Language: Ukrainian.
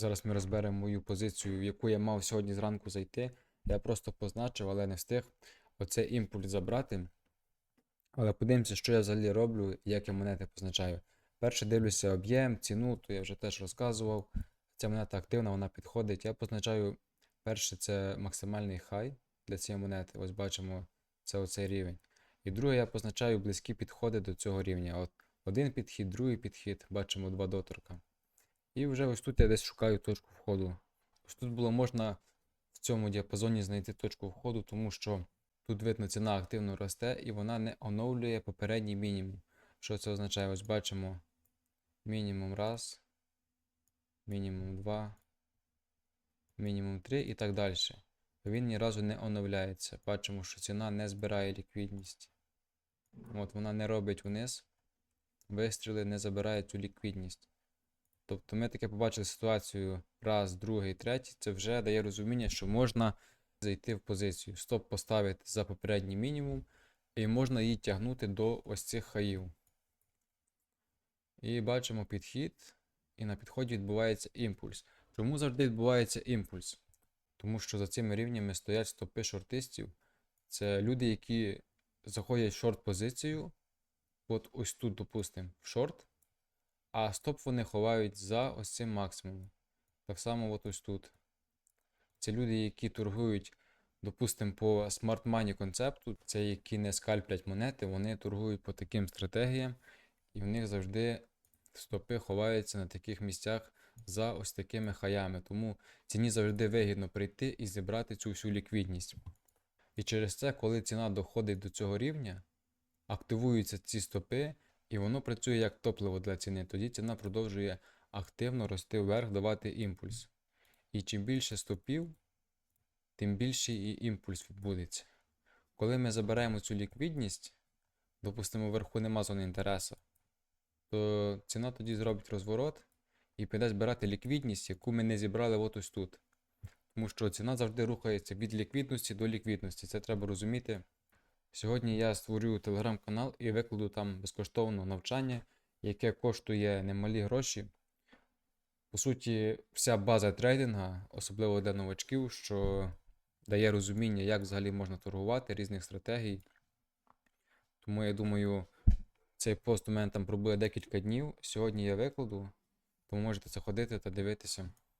Зараз ми розберемо мою позицію, в яку я мав сьогодні зранку зайти. Я просто позначив, але не встиг оцей імпульс забрати. Але подивимося, що я взагалі роблю як я монети позначаю. Перше дивлюся об'єм, ціну, то я вже теж розказував. Ця монета активна, вона підходить. Я позначаю перше це максимальний хай для цієї монети. Ось бачимо, це оцей рівень. І друге, я позначаю близькі підходи до цього рівня. От один підхід, другий підхід, бачимо два доторка. І вже ось тут я десь шукаю точку входу. Ось тут було можна в цьому діапазоні знайти точку входу, тому що тут видно ціна активно росте і вона не оновлює попередній мінімум. Що це означає? Ось бачимо мінімум раз, мінімум два, мінімум три і так далі. Він ні разу не оновляється. Бачимо, що ціна не збирає ліквідність. От вона не робить вниз. Вистріли не забирає цю ліквідність. Тобто ми таке побачили ситуацію раз, другий, третій. Це вже дає розуміння, що можна зайти в позицію. Стоп поставити за попередній мінімум, і можна її тягнути до ось цих хаїв. І бачимо підхід, і на підході відбувається імпульс. Чому завжди відбувається імпульс? Тому що за цими рівнями стоять стопи шортистів. Це люди, які заходять в шорт-позицію, от ось тут, допустимо, в шорт, а стоп вони ховають за ось цим максимумом. Так само от ось тут. Це люди, які торгують, допустимо, по Money концепту, це які не скальплять монети, вони торгують по таким стратегіям, і в них завжди стопи ховаються на таких місцях за ось такими хаями. Тому ціні завжди вигідно прийти і зібрати цю всю ліквідність. І через це, коли ціна доходить до цього рівня, активуються ці стопи, і воно працює як топливо для ціни. Тоді ціна продовжує активно рости вверх, давати імпульс. І чим більше стопів, тим більший і імпульс відбудеться. Коли ми забираємо цю ліквідність, допустимо, вверху нема зони інтересу, то ціна тоді зробить розворот і піде збирати ліквідність, яку ми не зібрали от ось тут. Тому що ціна завжди рухається від ліквідності до ліквідності. Це треба розуміти. Сьогодні я створю телеграм-канал і викладу там безкоштовно навчання, яке коштує немалі гроші. По суті, вся база трейдинга, особливо для новачків, що дає розуміння, як взагалі можна торгувати, різних стратегій. Тому я думаю, цей пост у мене там пробує декілька днів. Сьогодні я викладу, тому можете заходити та дивитися.